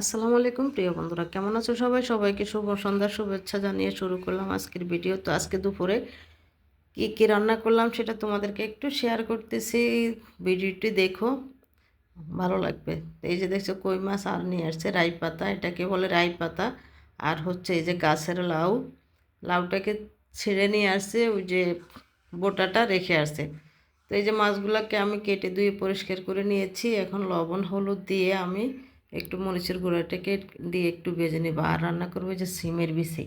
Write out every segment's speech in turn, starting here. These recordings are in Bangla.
আসসালামু আলাইকুম, প্রিয় বন্ধুরা। কেমন আছো সবাই? সবাইকে শুভ সন্ধ্যার শুভেচ্ছা জানিয়ে শুরু করলাম আজকের ভিডিও। তো আজকে দুপুরে কী কী রান্না করলাম সেটা তোমাদেরকে একটু শেয়ার করতেছি। ভিডিওটি দেখো, ভালো লাগবে। এই যে দেখছ, কই মাছ আর নিয়ে আসছে, রাই পাতা। এটাকে বলে রাই পাতা। আর হচ্ছে এই যে গাছের লাউ। লাউটাকে ছেড়ে নিয়ে আসছে, ওই যে বোটাটা রেখে আসছে। তো এই যে মাছগুলোকে আমি কেটে ধুয়ে পরিষ্কার করে নিয়েছি। এখন লবণ, হলুদ দিয়ে আমি একটু মরিচের গুঁড়োটাকে দিয়ে একটু ভেজে নেব আর রান্না করব যে সিমের বিচি।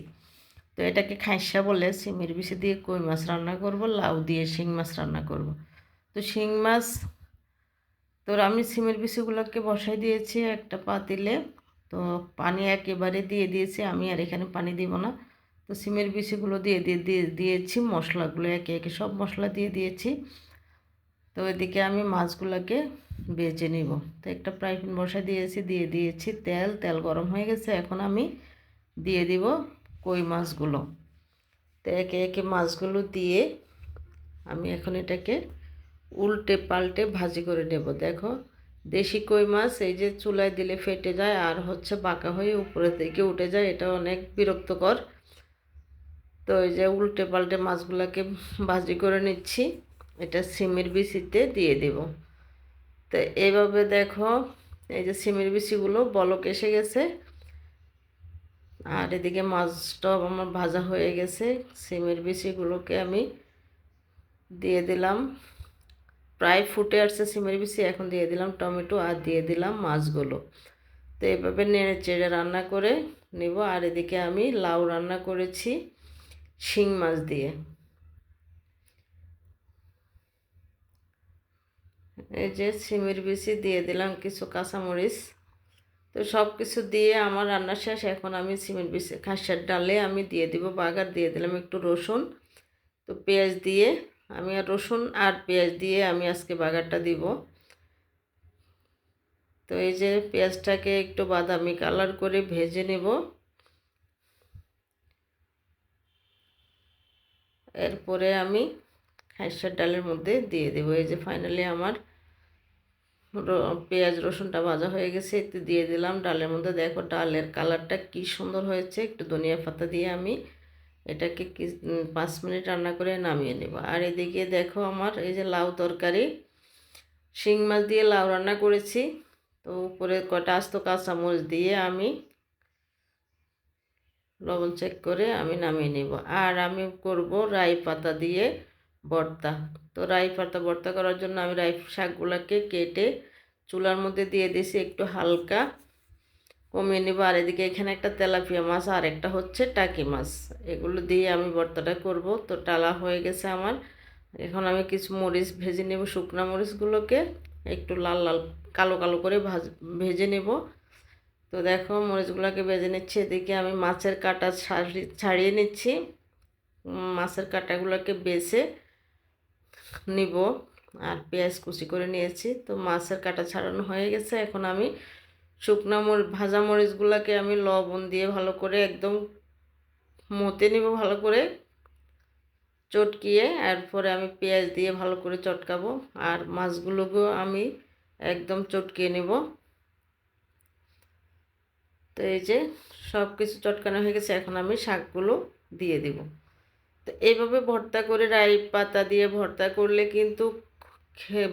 তো এটাকে খাইসা বলে সিমের বিচি দিয়ে কই মাছ রান্না করব, লাউ দিয়ে শিং মাছ রান্না করব। তো শিং মাছ তো আমি সিমের বিচিগুলোকে বসাই দিয়েছি একটা পাতিলে। তো পানি একেবারে দিয়ে দিয়েছি, আমি আর এখানে পানি দিব না। তো সিমের বিচিগুলো দিয়ে দিয়ে দিয়ে দিয়েছি, মশলাগুলো একে একে সব মশলা দিয়ে দিয়েছি। তো এদিকে আমি মাছগুলোকে বেজে নিব। তো একটা ফ্রাই প্যান বসা দিয়েছি, দিয়ে দিয়েছি তেল। তেল গরম হয়ে গেছে, এখন আমি দিয়ে দিব কই মাছগুলো। তো একে একে মাছগুলো দিয়ে আমি এখন এটাকে উল্টে পাল্টে ভাজি করে নেব। দেখো, দেশি কই মাছ, এই যে চুলায় দিলে ফেটে যায় আর হচ্ছে বাঁকা হয়ে উপরে থেকে উঠে যায়, এটা অনেক বিরক্তকর। তো এই যে উল্টে পাল্টে মাছগুলোকে ভাজি করে নিচ্ছি, এটা সিমের বিচিতে দিয়ে দেব। তো এইভাবে দেখো, এই যে সিমের বিচিগুলো বলক এসে গেছে। আর এদিকে মাছটাও আমার ভাজা হয়ে গেছে। সিমের বিচিগুলোকে আমি দিয়ে দিলাম। প্রায় ফুটে আসছে সিমের বিচি, এখন দিয়ে দিলাম টমেটো আর দিয়ে দিলাম মাছগুলো। তো এইভাবে নেড়ে চেড়ে রান্না করে নেব। আর এদিকে আমি লাউ রান্না করেছি শিং মাছ দিয়ে। এই যে সিমের বিচি দিয়ে দিলাম কিছু কাঁচামরিচ। তো সব কিছু দিয়ে আমার রান্না শেষ। এখন আমি সিমের বিচি, খাসার ডালে আমি দিয়ে দিব বাগার, দিয়ে দিলাম একটু রসুন। তো পেঁয়াজ দিয়ে আমি আর রসুন আর পেঁয়াজ দিয়ে আমি আজকে বাগারটা দিব। তো এই যে পেঁয়াজটাকে একটু বাদামি কালার করে ভেজে নেব। এরপরে আমি খাইসার ডালের মধ্যে দিয়ে দেবো। এই যে ফাইনালি আমার পেঁয়াজ, রসুনটা ভাজা হয়ে গেছে, একটু দিয়ে দিলাম ডালের মধ্যে। দেখো ডালের কালারটা কি সুন্দর হয়েছে, একটু ধনিয়া পাতা দিয়ে আমি এটাকে কি পাঁচ মিনিট রান্না করে নামিয়ে নেব। আর এদিকে দেখো আমার এই যে লাউ তরকারি, শিং মাছ দিয়ে লাউ রান্না করেছি। তো উপরে কটা আস্ত কাঁচামরিচ দিয়ে আমি লবণ চেক করে আমি নামিয়ে নেব। আর আমি করব রাই পাতা দিয়ে ভর্তা। তো রাই পাতা ভর্তা করার জন্য আমি রাই শাকগুলোকে কেটে চুলার মধ্যে দিয়ে দিয়েছি একটু হালকা। কমিয়ে নেব। আর এদিকে এখানে একটা তেলাপিয়া মাছ, আর একটা হচ্ছে টাকি মাছ। এগুলো দিয়ে আমি ভর্তাটা করব। তো টালা হয়ে গেছে আমার। এখন আমি কিছু মরিচ ভেজে নেব, শুকনা মরিচগুলোকে। একটু লাল লাল, কালো কালো করে ভাজ, ভেজে নেব। তো দেখো, মরিচগুলোকে ভেজে নিচ্ছি। এদিকে আমি মাছের কাটা ছাড়িয়ে নিচ্ছি। মাছের কাটাগুলোকে বেছে নিব। আর পেঁয়াজ কুচি করে নিয়েছি। তো মাছের কাটা ছাড়ানো হয়ে গেছে। এখন আমি শুকনো মরিচ ভাজা মরিচগুলোকে আমি লবণ দিয়ে ভালো করে একদম মতে নিব ভালো করে। চটকিয়ে এরপরে আমি পেঁয়াজ দিয়ে ভালো করে চটকাবো। আর মাছগুলোকেও আমি একদম চটকিয়ে নেব। তো এই যে সব কিছু চটকানো হয়ে গেছে। এখন আমি শাকগুলো দিয়ে দেব। তো এইভাবে ভর্তা করে রাই পাতা দিয়ে ভর্তা করলে কিন্তু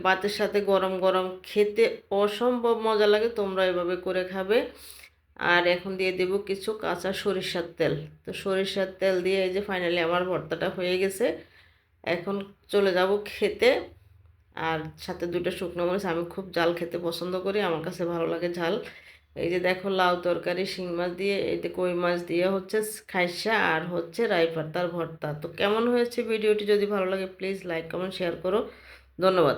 ভাতের সাথে গরম গরম খেতে অসম্ভব মজা লাগে, তোমরা এভাবে করে খাবে। আর এখন দিয়ে দেব কিছু কাঁচা সরিষার তেল। তো সরিষার তেল দিয়ে এই যে ফাইনালি আমার ভর্তাটা হয়ে গেছে। এখন চলে যাব খেতে। আর সাথে দুটো শুকনো মরিচ, আমি খুব জাল খেতে পছন্দ করি, আমার কাছে ভালো লাগে ঝাল। এই যে দেখো লাউ তরকারি, শিং মাছ দিয়ে এতে কই মাছ দিয়ে হচ্ছে খাইসা আর হচ্ছে রাই পাতার ভর্তা। তো কেমন হয়েছে ভিডিওটি যদি ভালো লাগে প্লিজ লাইক কমেন্ট শেয়ার করো। ধন্যবাদ।